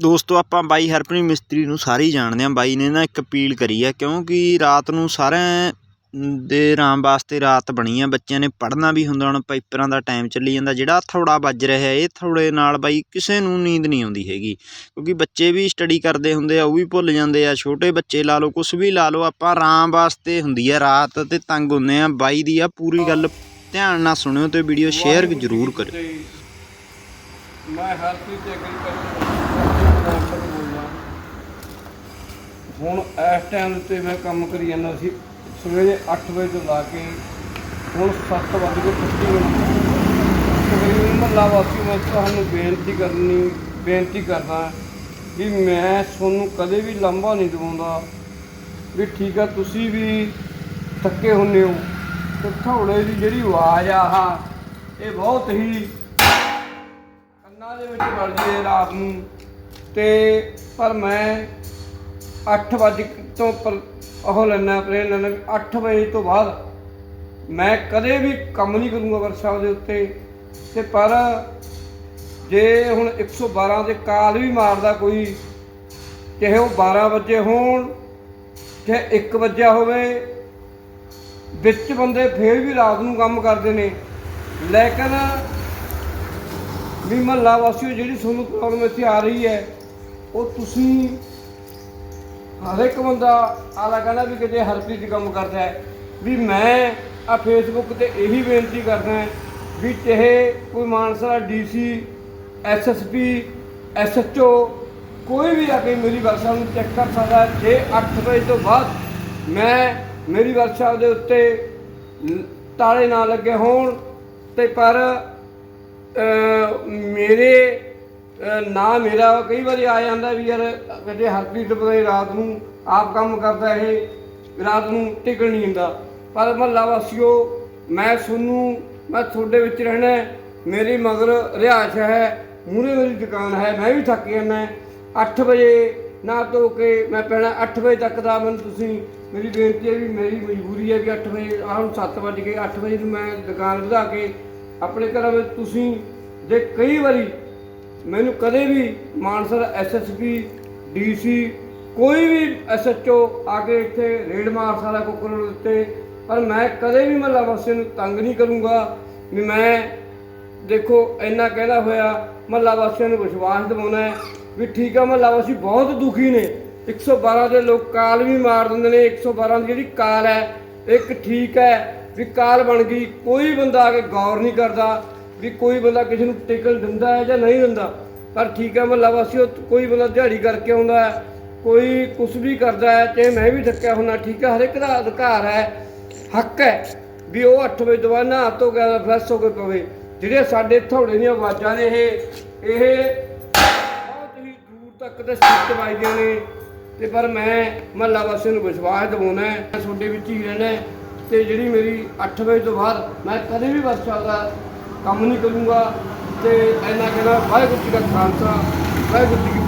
ਦੋਸਤੋ, ਆਪਾਂ ਬਾਈ ਹਰਪ੍ਰੀਤ ਮਿਸਤਰੀ ਨੂੰ ਸਾਰੇ ਹੀ ਜਾਣਦੇ ਹਾਂ। ਬਾਈ ਨੇ ਨਾ ਇੱਕ ਅਪੀਲ ਕਰੀ ਹੈ ਕਿਉਂਕਿ ਰਾਤ ਨੂੰ ਸਾਰਿਆਂ ਦੇ ਆਰਾਮ ਵਾਸਤੇ ਰਾਤ ਬਣੀ ਆ। ਬੱਚਿਆਂ ਨੇ ਪੜ੍ਹਨਾ ਵੀ ਹੁੰਦਾ, ਹੁਣ ਪੇਪਰਾਂ ਦਾ ਟਾਈਮ ਚੱਲੀ ਜਾਂਦਾ। ਜਿਹੜਾ ਥੋੜਾ ਵੱਜ ਰਿਹਾ, ਇਹ ਥੋੜੇ ਨਾਲ ਬਾਈ ਕਿਸੇ ਨੂੰ ਨੀਂਦ ਨਹੀਂ ਆਉਂਦੀ ਹੈਗੀ। ਕਿਉਂਕਿ ਬੱਚੇ ਵੀ ਸਟੱਡੀ ਕਰਦੇ ਹੁੰਦੇ ਆ, ਉਹ ਵੀ ਭੁੱਲ ਜਾਂਦੇ ਆ। ਛੋਟੇ ਬੱਚੇ ਲਾ ਲਓ ਕੁਝ ਵੀ ਲਾ ਲਓ, ਆਪਾਂ ਆਰਾਮ ਵਾਸਤੇ ਹੁੰਦੀ ਆ ਰਾਤ ਤੇ ਤੰਗ ਹੁੰਦੇ ਆ। ਬਾਈ ਦੀ ਆ ਪੂਰੀ ਗੱਲ ਧਿਆਨ ਨਾਲ ਸੁਣਿਓ ਤੇ ਵੀਡੀਓ ਸ਼ੇਅਰ ਜ਼ਰੂਰ ਕਰਿਓ। ਮੈਂ ਹਰਪ੍ਰੀਤ ਐਗਰੀਕਲਚਰ ਬੋਲਦਾ ਹੁਣ ਇਸ ਟਾਈਮ ਤੇ ਮੈਂ ਕੰਮ ਕਰੀ ਜਾਂਦਾ ਸੀ। ਸਵੇਰੇ 8 ਵਜੇ ਤੋਂ ਲਾ ਕੇ ਹੁਣ 7 ਵਜੇ ਕੇ 25 ਮਿੰਟ। ਤਕਰੀਬਨ ਮਹੱਲਾ ਵਾਸੀ, ਮੈਂ ਤੁਹਾਨੂੰ ਬੇਨਤੀ ਕਰਨੀ, ਬੇਨਤੀ ਕਰਦਾ ਵੀ ਮੈਂ ਤੁਹਾਨੂੰ ਕਦੇ ਵੀ ਲੰਬਾ ਨਹੀਂ ਦਵਾਉਂਦਾ ਵੀ ਠੀਕ ਆ, ਤੁਸੀਂ ਵੀ ਥੱਕੇ ਹੁੰਨੇ ਹੋ। ਤੇ ਥੋੜੇ ਦੀ ਜਿਹੜੀ ਆਵਾਜ਼ ਆ ਆਹ ਇਹ ਬਹੁਤ ਹੀ ਕੰਨਾਂ ਦੇ ਵਿੱਚ ਵੜਦੀ ਹੈ ਰਾਤ ਨੂੰ। ਤੇ ਪਰ ਮੈਂ 8 ਵਜੇ ਤੋਂ ਪਰ ਉਹ ਲੈਣਾ ਪ੍ਰੇਰ ਲੈਣਾ 8 ਵਜੇ ਤੋਂ ਬਾਅਦ ਮੈਂ ਕਦੇ ਵੀ ਕੰਮ ਨਹੀਂ ਕਰੂੰਗਾ ਵਰਕਸ਼ਾਪ ਦੇ ਉੱਤੇ। ਤੇ ਪਰ ਜੇ ਹੁਣ 112 'ਤੇ ਕਾਲ ਵੀ ਮਾਰਦਾ ਕੋਈ, ਚਾਹੇ ਉਹ 12 ਵਜੇ ਹੋਣ, ਚਾਹੇ 1 ਵਜੇ ਹੋਵੇ, ਵਿੱਚ ਬੰਦੇ ਫੇਰ ਵੀ ਰਾਤ ਨੂੰ ਕੰਮ ਕਰਦੇ ਨੇ। ਲੇਕਿਨ ਵੀ ਮਹੱਲਾ ਵਾਸੀਓ ਜਿਹੜੀ ਤੁਹਾਨੂੰ ਪ੍ਰੋਬਲਮ ਇੱਥੇ ਆ ਰਹੀ ਹੈ, ਉਹ ਤੁਸੀਂ ਹਰ ਇੱਕ ਬੰਦਾ ਆਲਾ ਕਹਿੰਦਾ ਵੀ ਕਿਤੇ ਹਰਪ੍ਰੀਤ ਕੰਮ ਕਰਦਾ ਹੈ, ਵੀ ਮੈਂ ਆ ਫੇਸਬੁੱਕ ਤੇ ਇਹੀ ਬੇਨਤੀ ਕਰਦਾ ਹਾਂ ਵੀ ਚਾਹੇ ਕੋਈ ਮਾਨਸਾ ਡੀਸੀ ਐਸਐਸਪੀ ਐਸਐਚਓ ਕੋਈ ਵੀ ਆ ਕੇ ਮੇਰੀ ਵਰਕਸ਼ਾਪ ਨੂੰ ਚੈੱਕ ਕਰ ਸਕਦਾ ਜੇ 8 ਵਜੇ ਤੋਂ ਬਾਅਦ ਮੈਂ ਮੇਰੀ ਵਰਕਸ਼ਾਪ ਦੇ ਉੱਤੇ ਤਾਲੇ ਨਾ ਲੱਗੇ ਹੋਣ, ਤੇ ਪਰ ਮੇਰੇ ਨਾ ਮੇਰਾ ਕਈ ਵਾਰੀ ਆ ਜਾਂਦਾ ਵੀ ਯਾਰ ਕਦੇ ਹਰਪ੍ਰੀਤ ਪਤਾ ਰਾਤ ਨੂੰ ਆਪ ਕੰਮ ਕਰਦਾ ਇਹ, ਰਾਤ ਨੂੰ ਟਿਕਣ ਨਹੀਂ ਦਿੰਦਾ ਪਰ ਮਹੱਲਾ ਵਾਸੀਓ, ਮੈਂ ਤੁਹਾਨੂੰ, ਮੈਂ ਤੁਹਾਡੇ ਵਿੱਚ ਰਹਿਣਾ ਹੈ। ਮੇਰੀ ਮਗਰ ਰਿਹਾਇਸ਼ ਹੈ, ਮੂਹਰੇ ਮੇਰੀ ਦੁਕਾਨ ਹੈ, ਮੈਂ ਵੀ ਥੱਕ ਜਾਂਦਾ 8 ਵਜੇ ਨਾ ਧੋ ਕੇ ਮੈਂ ਪੈਣਾ 8 ਵਜੇ ਤੱਕ ਦਾ ਮੈਨੂੰ ਤੁਸੀਂ ਮੇਰੀ ਬੇਨਤੀ ਹੈ ਵੀ ਮੇਰੀ ਮਜਬੂਰੀ ਹੈ ਵੀ 8 ਵਜੇ, ਆਹ ਹੁਣ 7 ਵਜ ਗਏ 8 ਵਜੇ ਨੂੰ ਮੈਂ ਦੁਕਾਨ ਵਧਾ ਕੇ ਆਪਣੇ ਘਰਾਂ ਵਿੱਚ ਤੁਸੀਂ ਦੇ ਕਈ ਵਾਰੀ ਮੈਨੂੰ ਕਦੇ ਵੀ ਮਾਨਸਾ ਮਾਨਸਰ ਐਸਐਸਪੀ ਡੀਸੀ ਕੋਈ ਵੀ ਐਸਐਚਓ ਆ ਕੇ ਇੱਥੇ ਰੇਡ ਮਾਰ ਸਕਦਾ ਕੁੱਕਰ ਉੱਤੇ ਪਰ ਮੈਂ ਕਦੇ ਵੀ ਮਹੱਲਾ ਵਾਸੀਆਂ ਨੂੰ ਤੰਗ ਨਹੀਂ ਕਰੂੰਗਾ ਵੀ ਮੈਂ ਦੇਖੋ ਇੰਨਾ ਕਹਿੰਦਾ ਹੋਇਆ, ਮਹੱਲਾ ਵਾਸੀਆਂ ਨੂੰ ਵਿਸ਼ਵਾਸ ਦਿਵਾਉਣਾ ਹੈ ਵੀ ਠੀਕ ਆ, ਮਹੱਲਾ ਵਾਸੀ ਬਹੁਤ ਦੁਖੀ ਨੇ। 112 ਦੇ ਲੋਕ ਕਾਲ ਵੀ ਮਾਰ ਦਿੰਦੇ ਨੇ 112 ਦੀ ਜਿਹੜੀ ਕਾਲ ਹੈ, ਇੱਕ ਠੀਕ ਹੈ ਵੀ ਕਾਲ ਬਣ ਗਈ, ਕੋਈ ਬੰਦਾ ਆ ਕੇ ਗੌਰ ਨਹੀਂ ਕਰਦਾ ਵੀ ਕੋਈ ਬੰਦਾ ਕਿਸੇ ਨੂੰ ਟਿਕਲ ਦਿੰਦਾ ਹੈ ਜਾਂ ਨਹੀਂ ਦਿੰਦਾ। ਪਰ ਠੀਕ ਹੈ ਮਹੱਲਾ ਵਾਸੀਓ ਕੋਈ ਬੰਦਾ ਦਿਹਾੜੀ ਕਰਕੇ ਆਉਂਦਾ ਹੈ, ਕੋਈ ਕੁਛ ਵੀ ਕਰਦਾ ਹੈ ਤੇ ਮੈਂ ਵੀ ਥੱਕਿਆ ਹੁੰਦਾ, ਠੀਕ ਹੈ ਹਰ ਇੱਕ ਦਾ ਅਧਿਕਾਰ ਹੈ, ਹੱਕ ਹੈ ਵੀ ਉਹ 8 ਵਜੇ ਤੋਂ ਬਾਅਦ ਨਹਾ ਧੋ ਕੇ ਫਰੈਸ਼ ਹੋ ਕੇ ਪਵੇ। ਜਿਹੜੇ ਸਾਡੇ ਥੋੜੇ ਦੀਆਂ ਆਵਾਜ਼ਾਂ ਨੇ ਇਹ ਇਹ ਬਹੁਤ ਹੀ ਦੂਰ ਤੱਕ ਤੇ ਸਿੱਟ ਵੱਜਦੀਆਂ ਨੇ। ਤੇ ਪਰ ਮੈਂ ਮਹੱਲਾ ਵਾਸੀਆਂ ਨੂੰ ਵਿਸ਼ਵਾਸ ਦਿਵਾਉਣਾ ਹੈ, ਮੈਂ ਤੁਹਾਡੇ ਵਿੱਚ ਹੀ ਰਹਿਣਾ ਤੇ ਜਿਹੜੀ ਮੇਰੀ 8 ਵਜੇ ਤੋਂ ਬਾਅਦ ਮੈਂ ਕਦੇ ਵੀ ਵਰਕਸ਼ਾਪ ਦਾ ਕੰਮ ਨਹੀਂ ਕਰੂੰਗਾ ਤੇ ਇੰਨਾ ਕਹਿਣਾ, ਵਾਹਿਗੁਰੂ ਜੀ ਦਾ ਖਾਲਸਾ, ਵਾਹਿਗੁਰੂ ਜੀ